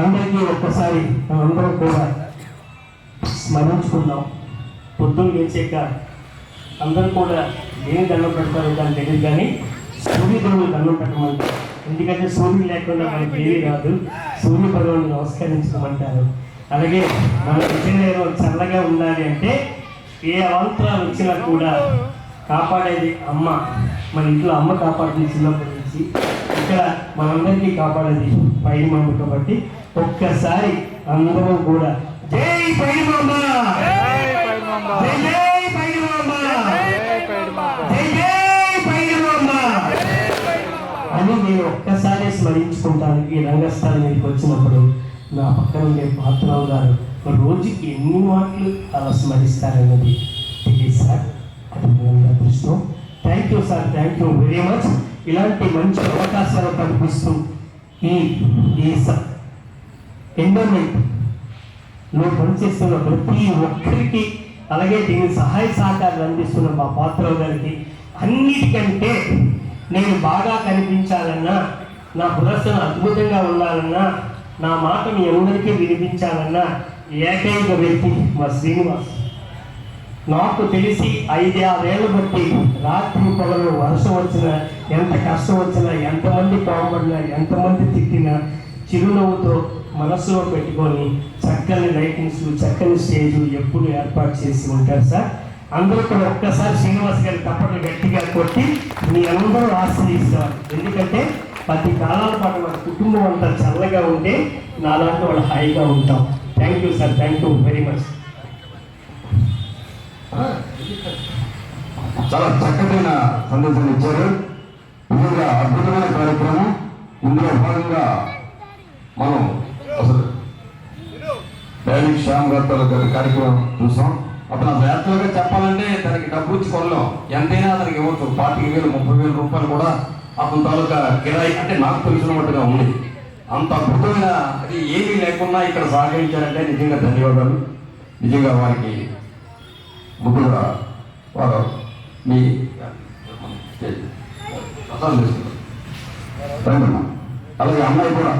అందరికీ ఒక్కసారి మనందరం కూడా స్మరించుకుందాం. పొద్దున్న లేచాక అందరూ కూడా దేని దండం పెడతారో దాని తెలియదు కానీ సూర్యదేవుడు దండం పెట్టమంటారు ఎందుకంటే సూర్యుడు లేకుండా మనకి ఏది రాదు. సూర్య భగవాన్ని నమస్కరించమంటారు. అలాగే మన విజయనగరం చల్లగా ఉండాలి అంటే ఏ అవంతరాలు వచ్చినా కూడా కాపాడేది అమ్మ. మన ఇంట్లో అమ్మ కాపాడుతుంది చిన్నప్పటి నుంచి. ఇక్కడ మనందరికీ కాపాడేది పైడి మామ కాబట్టి ఒక్కసారి అందరం కూడా జై మామ జై మామ జై మామ అని నేను ఒక్కసారి స్మరించుకుంటాను ఈ రంగస్థలం మీదకి వచ్చినప్పుడు. నా పక్కన ఉండే పాత్రరావు గారు రోజుకి ఎన్ని మాటలు అలా స్మరిస్తారన్నది. తెలియదు సార్. అది అదృష్టం. Thank you sir thank you very much ఇలాంటి మంచి అవకాశాలు కల్పిస్తూ ఈ ఈ ఎండోమెంట్లో పనిచేస్తున్న ప్రతి ఒక్కరికి అలాగే దీని సహాయ సహకారాలు అందిస్తున్న మా పాత్రరావు గారికి అన్నిటికంటే నేను బాగా కనిపించాలన్నా నా ప్రదర్శన అద్భుతంగా ఉండాలన్నా నా మాట మీ అందరికీ వినిపించాలన్నా ఏకైక వ్యక్తి మా శ్రీనివాస్. నాకు తెలిసి ఐదారేళ్ళ బట్టి రాత్రి పగలు వర్షం వచ్చిన ఎంత కష్టం వచ్చినా ఎంతమంది కోపడినా ఎంతమంది తిట్టినా చిరునవ్వుతో మనస్సులో పెట్టుకొని చక్కని లైటింగ్స్ చక్కని స్టేజ్ ఎప్పుడు ఏర్పాటు చేసి ఉంటారు సార్. అందరూ కూడా ఒక్కసారి శ్రీనివాస్ గారి తప్పట్లు గట్టిగా కొట్టి మీ అందరూ ఆశ్రయిస్తారు ఎందుకంటే పది కాలాల పాటు మన కుటుంబం అంతా చల్లగా ఉంటే నాలాంటి వాళ్ళు హాయిగా ఉంటాం. Thank you sir thank you very much చాలా చక్కటైన సందేశం ఇచ్చారు. నిజంగా అద్భుతమైన కార్యక్రమం. ఇందులో భాగంగా మనం అసలు డైలీ శ్యామ్ గారితో కార్యక్రమం చూసాం. అప్పుడు అసలు యాక్చువల్గా చెప్పాలంటే తనకి డబ్బు ఇచ్చి కొనలేం. ఎంతైనా అతనికి ఇవ్వచ్చు. పాతిక వేలు ముప్పై వేల రూపాయలు కూడా అతని తాలూకా కిరాయి అంటే నాకు తెలిసినట్టుగా ఉంది. అంత అద్భుతమైన అది ఏమీ లేకున్నా ఇక్కడ సహకరించారంటే నిజంగా ధన్యవాదాలు. నిజంగా వారికి ముందుగా వారు మీ ప్రసాదం తీసుకుంటారు రండి అమ్మా. అలాగే అమ్మాయి కూడా